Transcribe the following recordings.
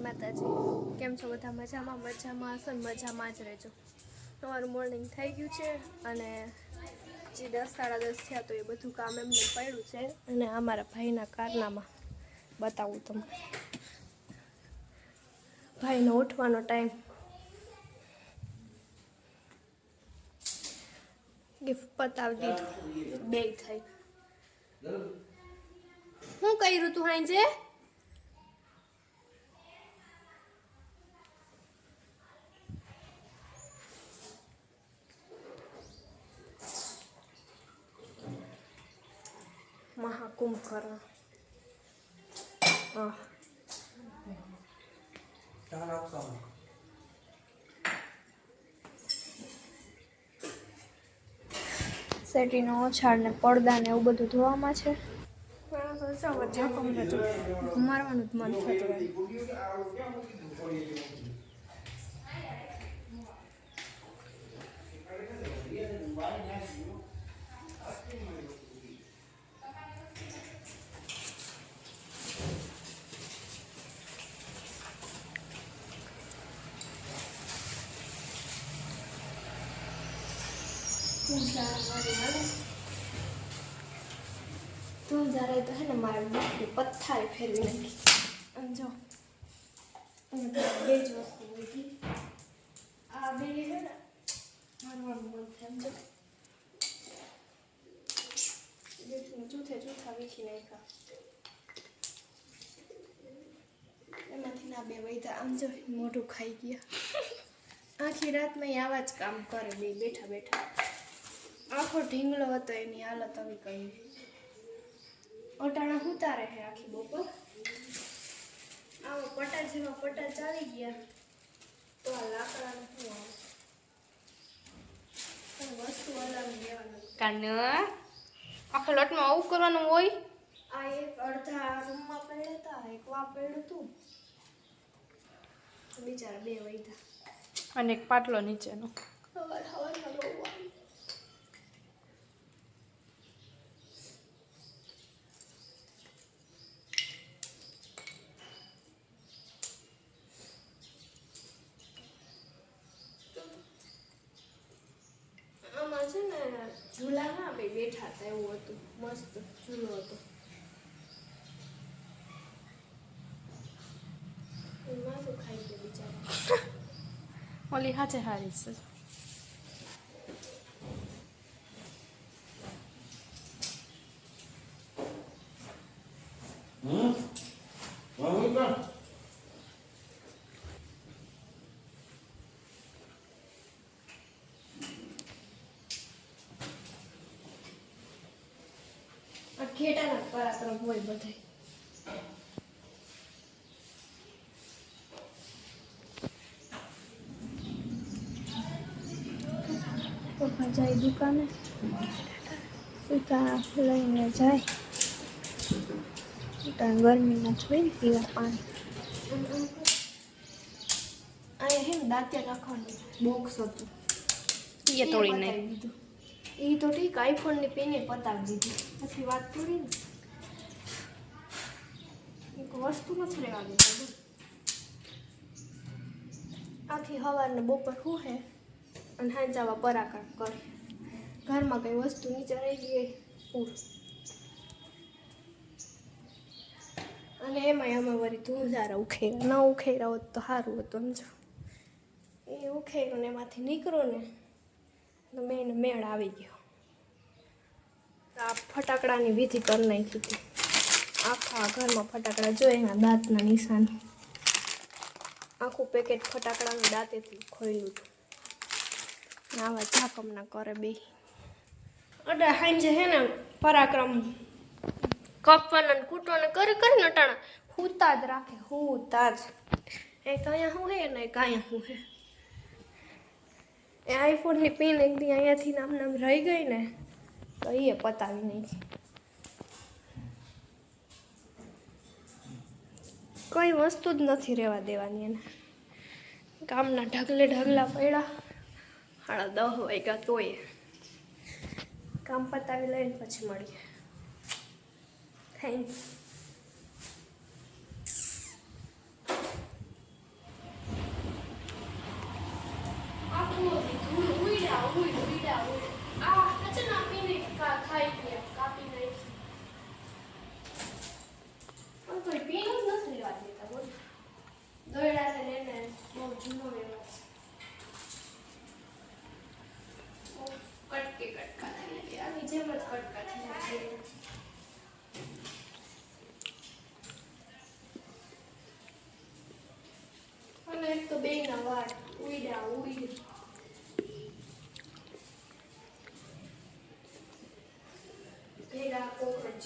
માતાજી. કેમ છો બધા? મજામાં? મજામાં? હશો ને મજામાં જ રહેજો. તમારું મોર્નિંગ થઈ ગયું છે અને જે દસ, સાડા દસ થયા તો એ બધું કામ એમને પડ્યું છે અને આ મારા ભાઈના કારનામાં બતાવું તમને. ભાઈનો ઉઠવાનો ટાઈમ. ગિફ્ટ પતાવી દીધું. બે થઈ. શું કર્યું તું હાંજે મહાકુંભ કરવા આહ સેટીનો ઓછાડ ને પડદા ને એવું બધું ધોવામાં છે. મારવાનું જ મન થતું તું જ્યારે તો હે ને મારે બુકની પથ્થારે ફેરવી નાખી. આમ જો. બે જ વસ્તુ મૂકી આ બે હે ને મારવાનું મન થાય એમ જો. જૂથે જૂથા વીખી નાખ્યા. એમાંથી ના બે વૈધા. આમ જો, મોઢું ખાઈ ગયા. આખી રાતમાં આવા જ કામ કરે બે, બેઠા બેઠા. આખો ઢીંગલો હતો એની હાલત હવે કઈ અટાણા હુતા રહે આખી બપોર. આવો પટા જેવા પટા ચાલી ગયા. તો આ લાકડાનું શું આવે વસ્તુ હલાવી દેવાનું કાન આખા લોટમાં આવું કરવાનું હોય? આ એક અડધા રૂમમાં પડ્યા એક વા પડ્યું હતું બિચારા બે વૈધા. અને એક પાટલો નીચેનો. હવાર હવારમાં બહુ આવી આમાં છે ને ઝૂલામાં અમે બેઠા હતા, એવું હતું. મસ્ત ઝૂલો હતો. તો ખાઈ ગયા બિચારા ઓલી હાચે હારી છે ઘેટાના પરાક્રમ હોય બધાય. પપ્પા જાય દુકાને. સીતા લઈને જાય. સીતા ગરમીના જોઈ ને પીવા પાણી. અહીંયા હે દાંત્યા નાખવાનું બોક્સ હતું. એ તોડી પતાવી ઈ તો ઠીક આઈફોનની પેને પતાવી દીધી. પછી વાત પૂરી એક વસ્તુ નથી લેવાની દેતા. આખી હવારને બપોર શું હે? અને હાંજાવા પરાકાર કરે. ઘરમાં કઈ વસ્તુ નીચે રહી ગઈ પૂર. અને એમાંય અમે વળી ધૂંઝારા ઉખેરા ન ઉખેરા હોત તો સારું હતું સમજો એ ઉખેરું ને એમાંથી નીકળો ને તો મેં મેળ આવી ગયો. તો આ ફટાકડાની વિધિ કરી નાખી હતી. આખા ઘરમાં ફટાકડા જોઈએ એના દાંતના નિશાન. આખું પેકેટ ફટાકડાનું દાંતેથી ખોયલું હતું. આવા ઝાકમના કરે બે અડા, હાંજે હે ને પરાક્રમ. કપવાના ને કૂટવાના કરી કરીને અટાણા. હુતા જ રાખે, હુતા જ. એક અહીંયા હું હે ને, એક અહીંયા હું હે. એ આઈફોનની પિન એકદી અહીંયાથી નામ નામ રહી ગઈ ને, તો એ પતાવી નાખી. કોઈ વસ્તુ જ નથી રહેવા દેવાની એને. કામના ઢગલે ઢગલા પડ્યા, સાડા દહ વાગ્યા તોય. કામ પતાવી લઈને પછી મળીએ. થેન્ક અને એક તો બે ના વાળ ઉઈડા ઉઈડ ભેગા કોકરોચ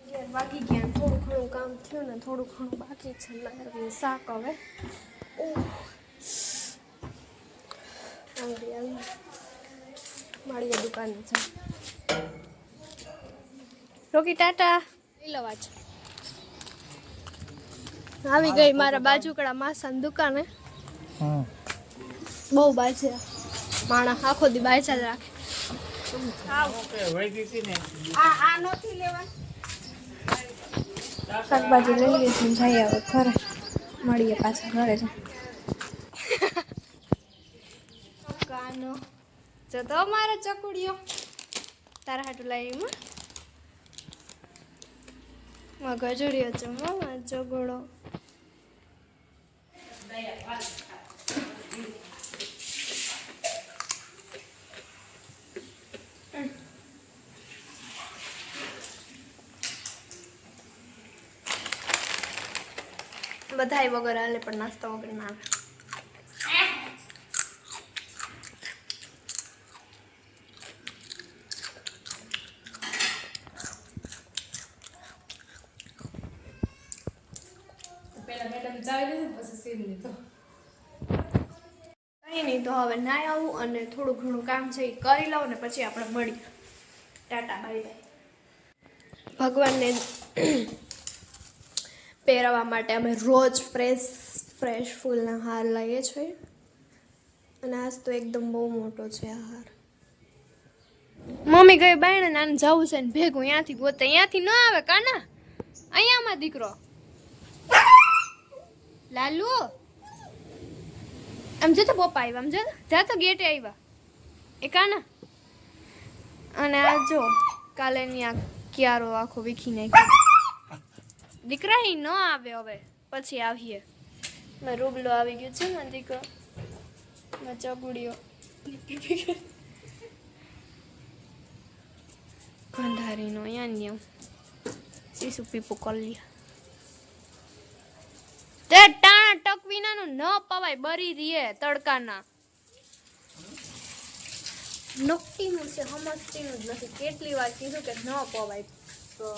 અગિયાર વાગી ગયા થોડું ઘણું કામ થયું ને થોડું ઘણું બાકી છે લાવ્યું શાક હવે ઓહ. આંગળી આવી મળીએ દુકાને છે. રોકી ટાટા. લઈ લો વાંચ આવી ગઈ મારા બાજુકડા માસાની દુકાને. બહુ બાજે. માણસ આખો દી બાજા જ રાખે. શાકભાજી લઈ લીધી ને જઈએ હવે ઘરે. મળીએ પાછા ઘરે જ. કાનો. જો તો મારો ચકુડિયો. તારા હાટું લાવી માં ગજુડિયો છે માં ચગડો બધાય વગર હાલે પણ નાસ્તા વગર ના આવે. કંઈ નહીં તો હવે નાય આવું અને થોડું ઘણું કામ છે એ કરી લઉં ને પછી આપણે મળીએ. Tata, bye bye. ભગવાનને પહેરવા માટે અમે રોજ ફ્રેશ ફ્રેશ ફૂલના હાર લઈએ છીએ અને આજ તો એકદમ બહુ મોટો છે આ હાર. મમ્મી ગઈ બાયણે નાને જવું છે ને ભેગું અહીંયાથી ગોતે. અહીંયાથી ન આવે કાના? અહીંયામાં દીકરો. લાલુ? આમ જો તો પપ્પા આવ્યા, આમ જો. જા તો ગેટે આવ્યા. એ કાના? અને આ જો, કાલે ની આ ક્યારો આખો વીખી નાખ્યો. દીકરા ન આવે હવે, પછી આવીએ. મેં રૂબલો આવી ગયો છે ને દીકરો. મેં ચગુડ્યો ગંધારીનો અહીંયા ન્યુ સીસુ પીપુ કરી તે ટાણા ટક વિનાનું ન પવાય બરી રીએ તડકાના. નકટીનું છે સમજતીનું જ નથી. કેટલી વાર કીધું કે ન પવાય. તો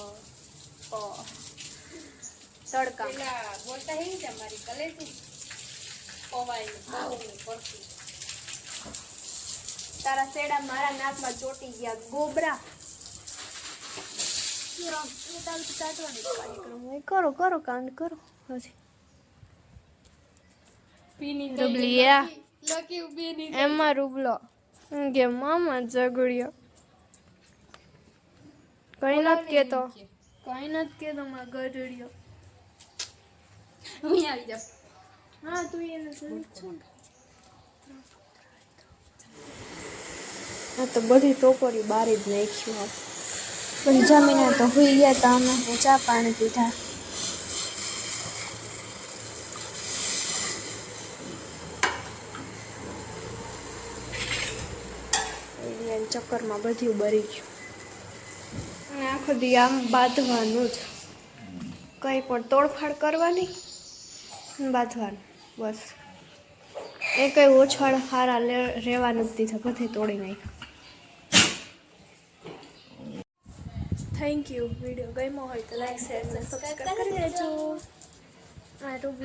પવાય પરતું તારા સેડા મારા નાકમાં ચોટી ગયા ગોબરા. કરો કરો કાંડ કરો. હજી. રૂબલિયા એમાં રૂબલો. કે મામા ઝઘડ્યો. કઈ નથી કેતો. કઈ નથી કેતો માં ગઢડિયો હા તું એને જોઈ જ છો ને. આ તો બધી ટોપરી બારી જ નાખ્યું પણ જમીને તો હુઈ ગયા તા અમે. ચા પાણી પીધા. ચક્કરમાં બધું બરી ગયું અને આખો દી આમ બાંધવાનું જ. કંઈ પણ તોડફાડ કરવાની બાંધવાનું બસ. એ કંઈ ઓછળ હારા રહેવાનું જ દીધા બધે તોડી નાખ્યું. થેન્ક યુ વીડિયો ગમ્યો હોય તો લાઈક શેર અને સબસ્ક્રાઈબ કરી દેજો. આ રૂબી